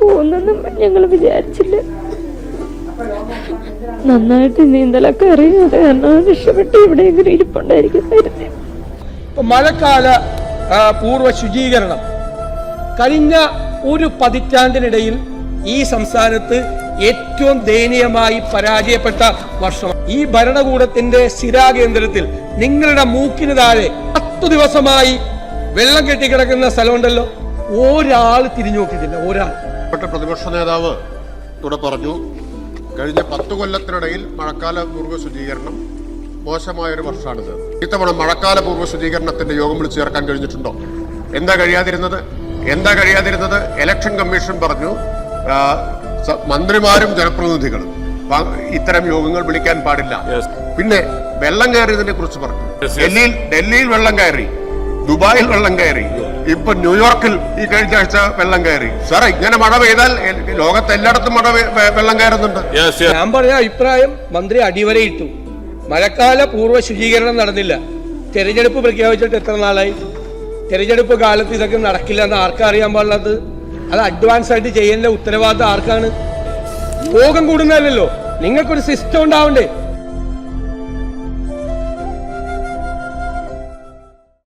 പോകുന്നെന്നും ഞങ്ങൾ വിചാരിച്ചില്ല. നന്നായിട്ട് നീന്തലൊക്കെ അറിയാതെ കാരണം രക്ഷപ്പെട്ട് ഇവിടെയെങ്കിലും ഇരിപ്പുണ്ടായിരിക്കും. കരുതി ഇപ്പൊ മഴക്കാല പൂർവ പൂർവ ശുചീകരണം. കഴിഞ്ഞ ഒരു പതിറ്റാണ്ടിനിടയിൽ ഈ സംസ്ഥാനത്ത് ഏറ്റവും ദയനീയമായി പരാജയപ്പെട്ട വർഷം. ഈ ഭരണകൂടത്തിന്റെ സ്ഥിരാകേന്ദ്രത്തിൽ നിങ്ങളുടെ മൂക്കിന് താഴെ പത്തു ദിവസമായി വെള്ളം കെട്ടിക്കിടക്കുന്ന സ്ഥലമുണ്ടല്ലോ. ഒരാൾ തിരിഞ്ഞു നോക്കിയിട്ടില്ല ഒരാൾ. പ്രതിപക്ഷ നേതാവ് ഇവിടെ പറഞ്ഞു കഴിഞ്ഞ പത്ത് കൊല്ലത്തിനിടയിൽ മഴക്കാല പൂർവ ശുചീകരണം മോശമായ ഒരു വർഷമാണിത്. ഇത്തവണ മഴക്കാല പൂർവ ശുചീകരണത്തിന്റെ യോഗം വിളിച്ചു ചേർക്കാൻ കഴിഞ്ഞിട്ടുണ്ടോ? എന്താ കഴിയാതിരുന്നത്? എന്താ കഴിയാതിരുന്നത്? ഇലക്ഷൻ കമ്മീഷൻ പറഞ്ഞു മന്ത്രിമാരും ജനപ്രതിനിധികളും ഇത്തരം യോഗങ്ങൾ വിളിക്കാൻ പാടില്ല. പിന്നെ വെള്ളം കയറിയതിനെ കുറിച്ച് പറഞ്ഞു. ഡൽഹിയിൽ ഡൽഹിയിൽ വെള്ളം കയറി ദുബായിൽ വെള്ളം കയറി ഇപ്പൊ ന്യൂയോർക്കിൽ ഈ കഴിഞ്ഞ ആഴ്ച വെള്ളം കയറി. സാറേ ഇങ്ങനെ മഴ പെയ്താൽ ലോകത്ത് എല്ലായിടത്തും മഴ വെള്ളം കയറുന്നുണ്ട്. ഞാൻ പറഞ്ഞ അഭിപ്രായം മന്ത്രി അടിവരയിട്ടു. മഴക്കാല പൂർവ ശുചീകരണം നടന്നില്ല. തെരഞ്ഞെടുപ്പ് പ്രഖ്യാപിച്ചിട്ട് എത്ര നാളായി? തെരഞ്ഞെടുപ്പ് കാലത്ത് ഇതൊക്കെ നടക്കില്ല എന്ന് ആർക്കാ അറിയാൻ പാടുള്ളത് അത് അഡ്വാൻസ് ആയിട്ട് ചെയ്യേണ്ട ഉത്തരവാദിത്തം ആർക്കാണ്? രോഗം കൂടുന്നതല്ലോ നിങ്ങൾക്കൊരു സിസ്റ്റം ഉണ്ടാവണ്ടേ?